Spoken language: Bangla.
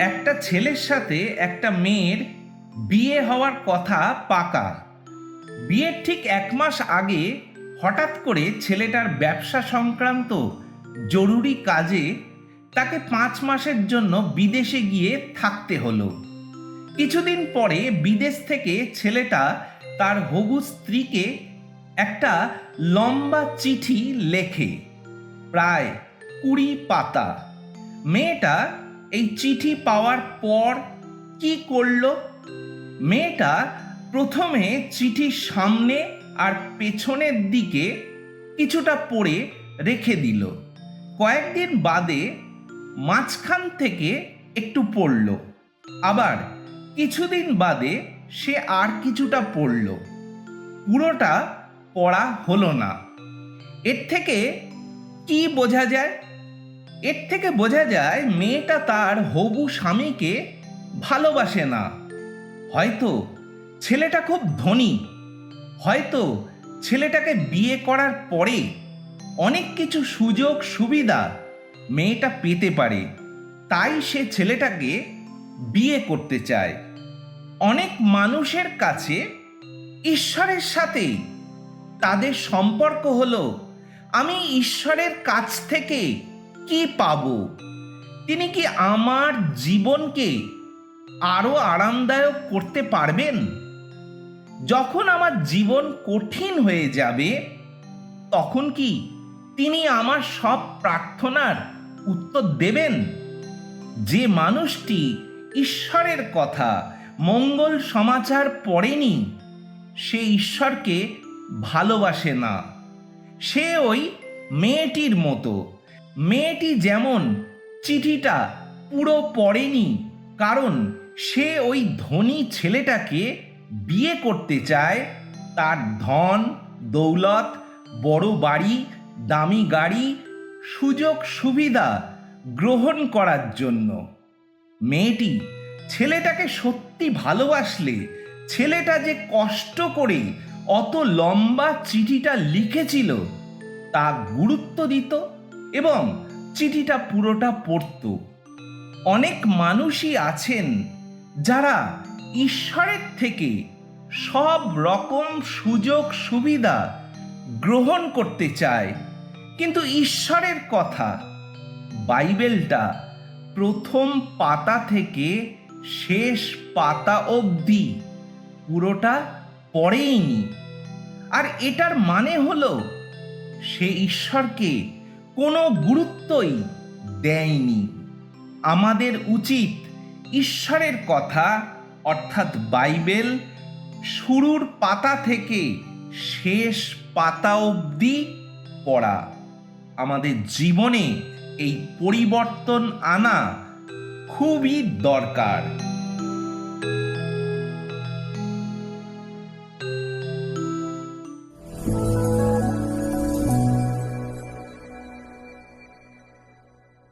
একটা ছেলের সাথে একটা মেয়ের বিয়ে হওয়ার কথা পাকা। বিয়ের ঠিক এক মাস আগে হঠাৎ করে ছেলেটার ব্যবসা সংক্রান্ত জরুরি কাজে তাকে পাঁচ মাসের জন্য বিদেশে গিয়ে থাকতে হলো। কিছুদিন পরে বিদেশ থেকে ছেলেটা তার হবু স্ত্রীকে একটা লম্বা চিঠি লেখে, প্রায় কুড়ি পাতা। মেয়েটা এই চিঠি পাওয়ার পর কি করল? মেয়েটা প্রথমে চিঠির সামনে আর পেছনের দিকে কিছুটা পড়ে রেখে দিল। কয়েকদিন বাদে মাঝখান থেকে একটু পড়ল। আবার কিছুদিন বাদে সে আর কিছুটা পড়ল। পুরোটা পড়া হলো না। এর থেকে কি বোঝা যায়? এর থেকে বোঝা যায় মেয়েটা তার হবু স্বামীকে ভালোবাসে না। হয়তো ছেলেটা খুব ধনী। হয়তো ছেলেটাকে বিয়ে করার পরে অনেক কিছু সুযোগ সুবিধা মেয়েটা পেতে পারে। তাই সে ছেলেটাকে বিয়ে করতে চায়। অনেক মানুষের কাছে ঈশ্বরের সাথে তাদের সম্পর্ক হলো, আমি ঈশ্বরের কাছ থেকে কি পাব? তিনি কি আমার জীবনকে আরও আরামদায়ক করতে পারবেন? যখন আমার জীবন কঠিন হয়ে যাবে, তখন কি তিনি আমার সব প্রার্থনার উত্তর দেবেন? যে মানুষটি ঈশ্বরের কথা মঙ্গল সমাচার পড়েনি, সে ঈশ্বরকে ভালোবাসে না। সে ওই মেয়েটির মতো। মেয়েটি যেমন চিঠিটা পুরো পড়েনি, কারণ সে ওই ধনী ছেলেটাকে বিয়ে করতে চায়। তার ধন, দৌলত, বড় বাড়ি, দামি গাড়ি, সুযোগ সুবিধা গ্রহণ করার জন্য। মেয়েটি ছেলেটাকে সত্যি ভালোবাসলে, ছেলেটা যে কষ্ট করে অত লম্বা চিঠিটা লিখেছিল, তা গুরুত্ব দিত। এবং চিঠিটা পুরোটা পড়ত। অনেক মানুষই আছেন যারা ঈশ্বরের থেকে সব রকম সুযোগ সুবিধা গ্রহণ করতে চায়। কিন্তু ঈশ্বরের কথা বাইবেলটা প্রথম পাতা থেকে শেষ পাতা অবধি পুরোটা পড়েইনি। আর এটার মানে হলো সে ঈশ্বরকে কোনো গুরুত্বই দেয়নি। আমাদের উচিত ঈশ্বরের কথা, অর্থাৎ বাইবেল, শুরুর পাতা থেকে শেষ পাতা অবধি পড়া। আমাদের জীবনে এই পরিবর্তন আনা খুবই দরকার।